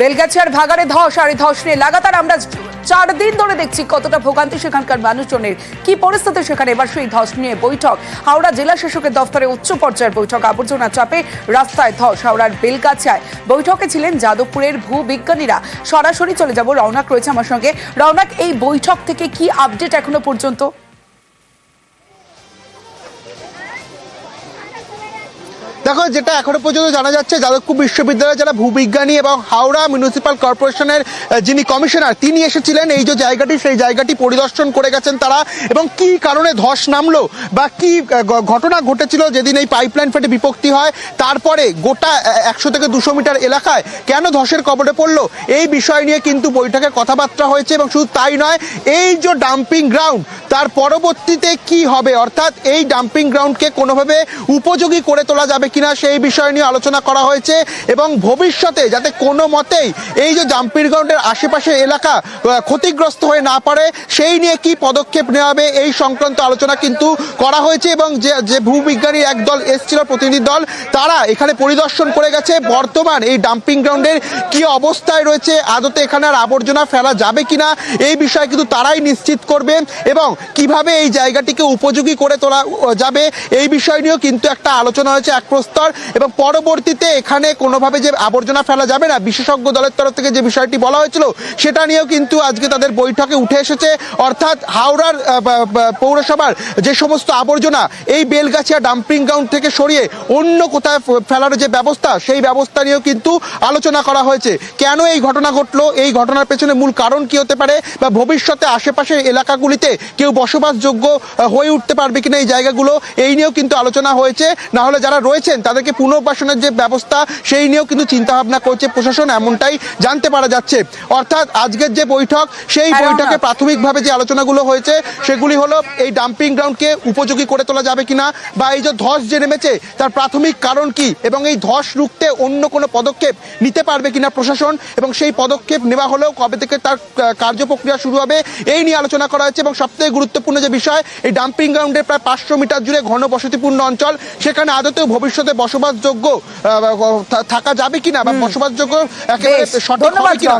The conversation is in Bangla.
বেলগাছিয়ার ভাগাড়ে ধস আর এই ধস নিয়ে লাগাতার আমরা চার দিন ধরে দেখছি কতটা ভোগান্তি সেখানকার মানুষজনের। কি পরিস্থিতি সেখানে? এবার সেই ধস নিয়ে বৈঠক। হাওড়া জেলা শাসকের দফতরে উচ্চ পর্যায়ের বৈঠক। আবর্জনা চাপে রাস্তায় ধস। হাওড়ার বেলগাছিয়ায় বৈঠকে ছিলেন যাদবপুরের ভূবিজ্ঞানীরা। সরাসরি চলে যাব রওনাক রয়েছে আমার সঙ্গে। রওনাক, এই বৈঠক থেকে কি আপডেট এখনও পর্যন্ত? দেখো, যেটা এখনও পর্যন্ত জানা যাচ্ছে, যাদবপুর বিশ্ববিদ্যালয়ের যারা ভূবিজ্ঞানী এবং হাওড়া মিউনিসিপাল কর্পোরেশনের যিনি কমিশনার তিনি এসেছিলেন। এই যে জায়গাটি, সেই জায়গাটি পরিদর্শন করে গেছেন তারা। এবং কি কারণে ধস নামলো বা কি ঘটনা ঘটেছিল যেদিন এই পাইপলাইন ফেটে বিপত্তি হয়, তারপরে গোটা একশো থেকে দুশো মিটার এলাকায় কেন ধসের কবলে পড়ল, এই বিষয় নিয়ে কিন্তু বৈঠকে কথাবার্তা হয়েছে এবং শুধু তাই নয়, এই যে ডাম্পিং গ্রাউন্ড তার পরবর্তীতে কি হবে? অর্থাৎ এই ডাম্পিং গ্রাউন্ডকে কোনোভাবে উপযোগী করে তোলা যাবে কিনা সেই বিষয় নিয়ে আলোচনা করা হয়েছে এবং ভবিষ্যতে যাতে কোনো মতেই এই যে ডাম্পিং গ্রাউন্ডের আশেপাশে এলাকা ক্ষতিগ্রস্ত হয়ে না পারে সেই নিয়ে কি পদক্ষেপ নেওয়া হবে এই সংক্রান্ত আলোচনা কিন্তু করা হয়েছে এবং যে যে ভূবিজ্ঞানী একদল এসছিল, প্রতিনিধি দল, তারা এখানে পরিদর্শন করে গেছে। বর্তমান এই ডাম্পিং গ্রাউন্ডের কি অবস্থায় রয়েছে, আদতে এখানে আর আবর্জনা ফেলা যাবে কিনা, এই বিষয়ে কিন্তু তারাই নিশ্চিত করবে এবং কীভাবে এই জায়গাটিকে উপযোগী করে তোলা যাবে, এই বিষয় নিয়েও কিন্তু একটা আলোচনা হয়েছে। এক প্রস্তর এবং পরবর্তীতে এখানে কোনোভাবে যে আবর্জনা ফেলা যাবে না, বিশেষজ্ঞ দলের তরফ থেকে যে বিষয়টি বলা হয়েছিল, সেটা নিয়েও কিন্তু আজকে তাদের বৈঠকে উঠে এসেছে। অর্থাৎ হাওড়ার পৌরসভার যে সমস্ত আবর্জনা, এই বেলগাছিয়া ডাম্পিং গ্রাউন্ড থেকে সরিয়ে অন্য কোথায় ফেলার যে ব্যবস্থা, সেই ব্যবস্থা নিয়েও কিন্তু আলোচনা করা হয়েছে। কেন এই ঘটনা ঘটলো? এই ঘটনার পেছনে মূল কারণ কি হতে পারে? বা ভবিষ্যতে আশেপাশের এলাকাগুলিতে কেউ বসবাসযোগ্য হয়ে উঠতে পারবে কিনা এই জায়গাগুলো? এই নিয়েও কিন্তু আলোচনা হয়েছে। না হলে যারা রয়েছেন তাদেরকে পুনর্বাসনের যে ব্যবস্থা সেই নিয়েও কিন্তু চিন্তা ভাবনা করছে প্রশাসন এমনটাই জানতে পারা যাচ্ছে। অর্থাৎ আজকের যে বৈঠক সেই বৈঠকে প্রাথমিকভাবে যে আলোচনাগুলো হয়েছে সেগুলি হলো এই ডাম্পিং গ্রাউন্ডকে উপযোগী করে তোলা যাবে কিনা বা এই যে ধস যে নেমেছে তার প্রাথমিক কারণ কি এবং এই ধস রুখতে অন্য কোনো পদক্ষেপ নিতে পারবে কিনা প্রশাসন এবং সেই পদক্ষেপ নেওয়া হলেও কবে থেকে তার আহ, কার্যপ্রক্রিয়া শুরু হবে এই নিয়ে আলোচনা করা হয়েছে এবং সবথেকে গুরুত্বপূর্ণ যে বিষয় এই ডাম্পিং গ্রাউন্ডের প্রায় পাঁচশো মিটার জুড়ে ঘন বসতিপূর্ণ অঞ্চল সেখানে আদতেও ভবিষ্যতে বসবাসযোগ্য থাকা যাবে কিনা বা বসবাসযোগ্য একেবারে সঠিক হবে কিনা